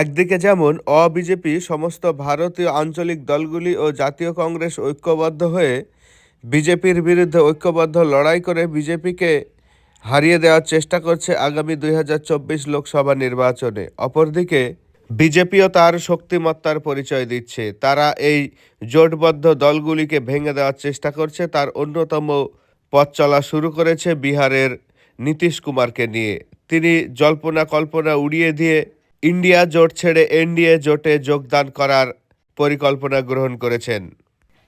একদিকে যেমন অ-বিজেপি সমস্ত ভারতীয় আঞ্চলিক দলগুলি ও জাতীয় কংগ্রেস ঐক্যবদ্ধ হয়ে বিজেপির বিরুদ্ধে ঐক্যবদ্ধ লড়াই করে বিজেপিকে হারিয়ে দেওয়ার চেষ্টা করছে আগামী দুই হাজার চব্বিশ লোকসভা নির্বাচনে। অপরদিকে বিজেপিও তার শক্তিমত্তার পরিচয় দিচ্ছে। তারা এই জোটবদ্ধ দলগুলিকে ভেঙে দেওয়ার চেষ্টা করছে। তার অন্যতম পথ চলা শুরু করেছে বিহারের নীতিশ কুমারকে নিয়ে। তিনি জল্পনা কল্পনা উড়িয়ে দিয়ে ইন্ডিয়া জোট ছেড়ে এনডিএ জোটে যোগদান করার পরিকল্পনা গ্রহণ করেছেন।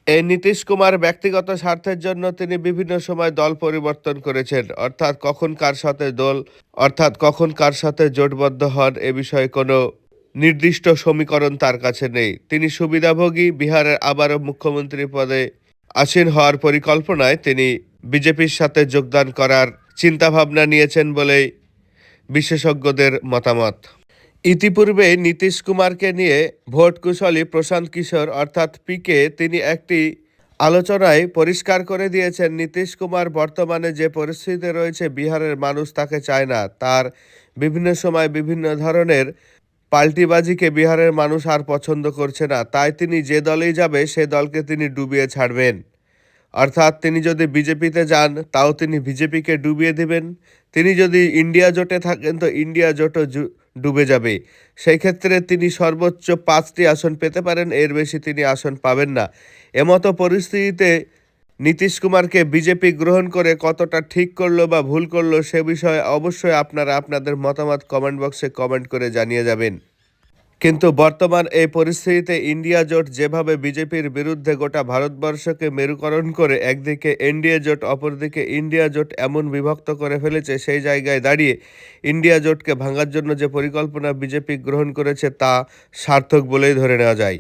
এই নীতিশ কুমার ব্যক্তিগত স্বার্থের জন্য তিনি বিভিন্ন সময় দল পরিবর্তন করেছেন। অর্থাৎ কখন কার সাথে দল, অর্থাৎ কখন কার সাথে জোটবদ্ধ হন এ বিষয়ে কোনো নির্দিষ্ট সমীকরণ তার কাছে নেই। তিনি সুবিধাভোগী, বিহারের আবারও মুখ্যমন্ত্রী পদে আসীন হওয়ার পরিকল্পনায় তিনি বিজেপির সাথে যোগদান করার চিন্তাভাবনা নিয়েছেন বলেই বিশেষজ্ঞদের মতামত। ইতিপূর্বে নীতিশ কুমারকে নিয়ে ভোট কুশলী প্রশান্ত কিশোর অর্থাৎ পিকে তিনি একটি আলোচনায় পরিষ্কার করে দিয়েছেন, নীতিশ কুমার বর্তমানে যে পরিস্থিতিতে রয়েছে, বিহারের মানুষ তাকে চায় না। তার বিভিন্ন সময় বিভিন্ন ধরনের পাল্টিবাজিকে বিহারের মানুষ আর পছন্দ করছে না। তাই তিনি যে দলেই যাবে, সে দলকে তিনি ডুবিয়ে ছাড়বেন। অর্থাৎ তিনি যদি বিজেপিতে যান, তাও তিনি বিজেপিকে ডুবিয়ে দেবেন। তিনি যদি ইন্ডিয়া জোটে থাকেন, তো ইন্ডিয়া জোটও ডুবে যাবে। সেই ক্ষেত্রে তিনি সর্বোচ্চ পাঁচটি আসন পেতে পারেন, এর বেশি তিনি আসন পাবেন না। এমতো পরিস্থিতিতে নীতিশ কুমারকে বিজেপি গ্রহণ করে কতটা ঠিক করল বা ভুল করল সে বিষয়ে অবশ্যই আপনারা আপনাদের মতামত কমেন্ট বক্সে কমেন্ট করে জানিয়ে যাবেন। কিন্তু বর্তমান এই পরিস্থিতিতে ইন্ডিয়া জোট যেভাবে বিজেপির বিরুদ্ধে গোটা ভারতবর্ষকে মেরুকরণ করে একদিকে এনডিএ জোট, অপরদিকে ইন্ডিয়া জোট এমন বিভক্ত করে ফেলেছে, সেই জায়গায় দাঁড়িয়ে ইন্ডিয়া জোটকে ভাঙার জন্য যে পরিকল্পনা বিজেপি গ্রহণ করেছে তা সার্থক বলেই ধরে নেওয়া যায়।